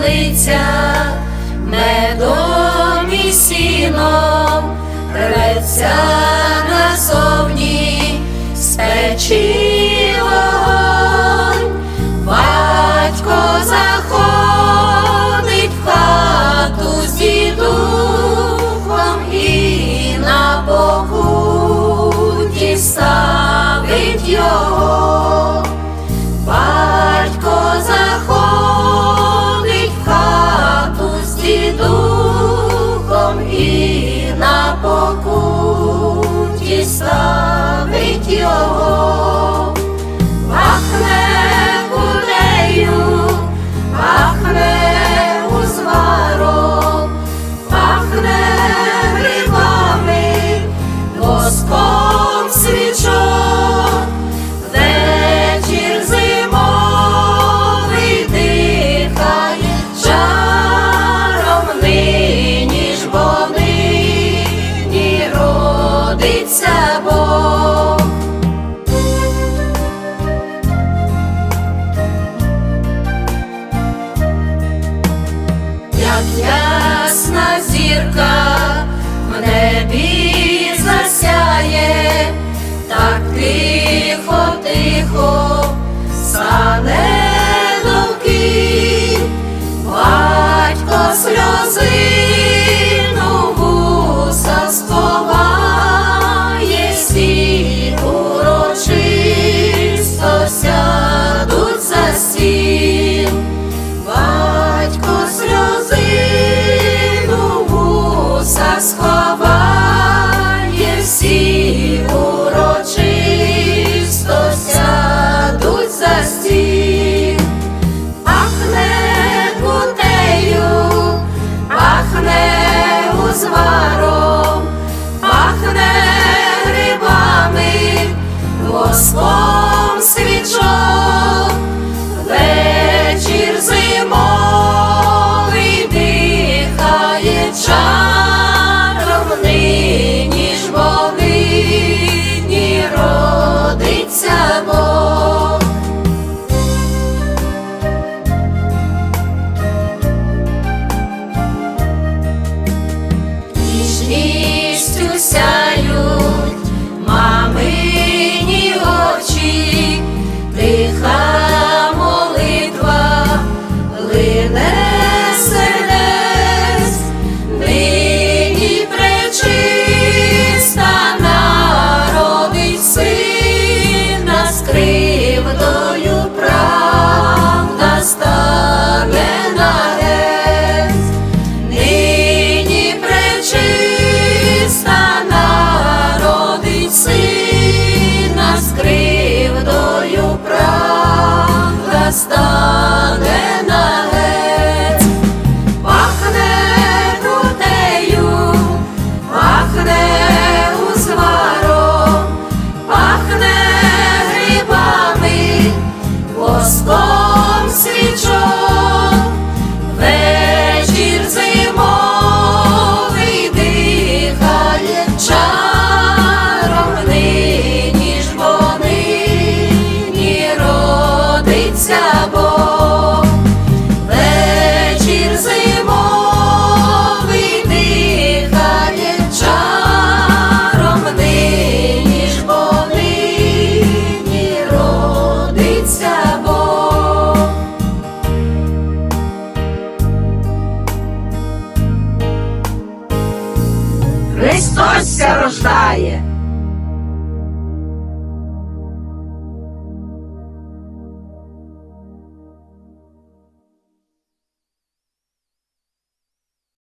полиця, медом і сіном, реця на собі. і славить його. ясна зірка в небі. воском свічок, вечір зимовий дихає чаровний, ніж богині родиться Бог. Ніжністю ся nós. Вся рождає.